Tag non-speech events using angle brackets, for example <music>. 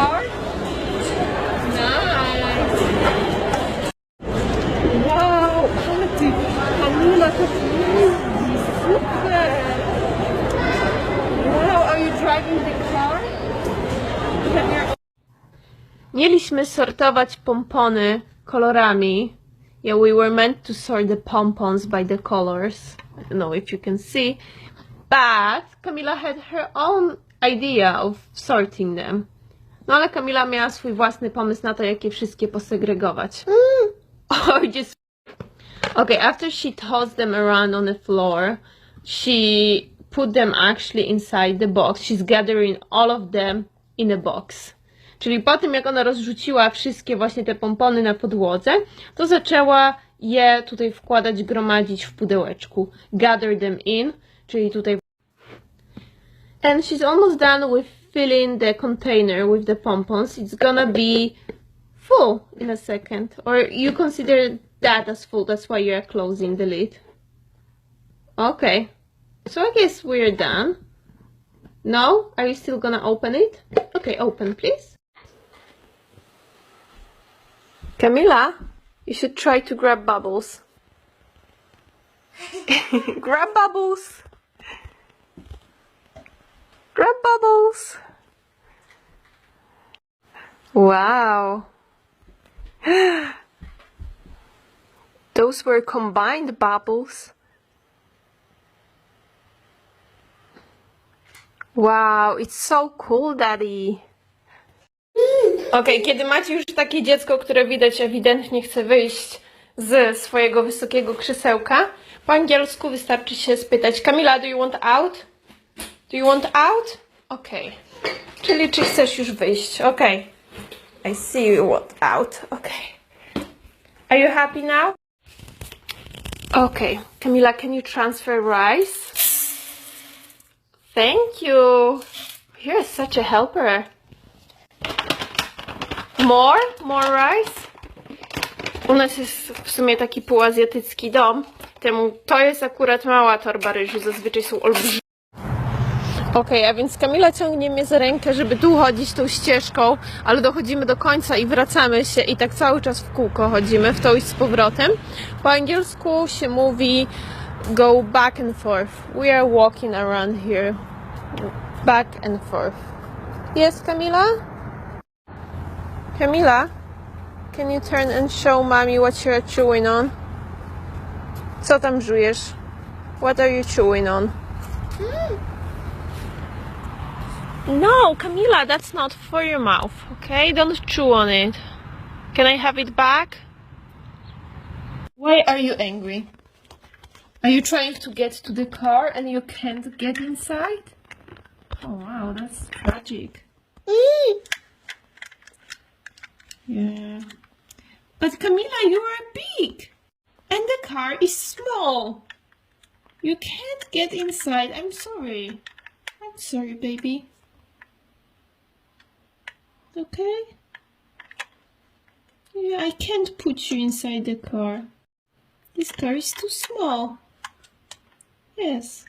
car? Are you driving the car? Mieliśmy sortować pompony kolorami. Yeah, we were meant to sort the pompons by the colors. I don't know if you can see. But Camila had her own idea of sorting them. No ale Kamila miała swój własny pomysł na to, jak je wszystkie posegregować. <laughs> Oh, just Okay, after she tossed them around on the floor, she put them actually inside the box. She's gathering all of them in a box. Czyli po tym, jak ona rozrzuciła wszystkie właśnie te pompony na podłodze, to zaczęła je tutaj wkładać, gromadzić w pudełeczku. Gather them in, czyli tutaj. And she's almost done with filling the container with the pompons. It's gonna be full in a second. Or you consider that as full, that's why you're closing the lid. Okay. So I guess we're done. No? Are you still gonna open it? Okay, open please. Camila, you should try to grab bubbles. <laughs> grab bubbles. Grab bubbles. Wow. <gasps> Those were combined bubbles. Wow, it's so cool, Daddy. Okej, kiedy macie już takie dziecko, które widać ewidentnie chce wyjść z swojego wysokiego krzesełka, po angielsku wystarczy się spytać Kamila, do you want out? Do you want out? Okej. Czyli czy chcesz już wyjść? Okej. I see you want out. Okej. Are you happy now? Okay, Camila, can you transfer rice? Thank you. You're such a helper. More? More rice? U nas jest w sumie taki półazjatycki dom. Temu to jest akurat mała torba ryżu, zazwyczaj są olbrzymie. Okej, a więc Kamila ciągnie mnie za rękę, żeby tu chodzić tą ścieżką, ale dochodzimy do końca i wracamy się i tak cały czas w kółko chodzimy, w to i z powrotem. Po angielsku się mówi go back and forth. We are walking around here. Back and forth. Yes, Kamila? Kamila? Can you turn and show mommy what you're chewing on? Co tam żujesz? What are you chewing on? No, Camila, that's not for your mouth, okay? Don't chew on it. Can I have it back? Why are you angry? Are you trying to get to the car and you can't get inside? Oh wow, that's tragic. Mm. Yeah. But Camila, you are big and the car is small. You can't get inside. I'm sorry. I'm sorry, baby. Okay? Yeah, I can't put you inside the car. This car is too small. Yes.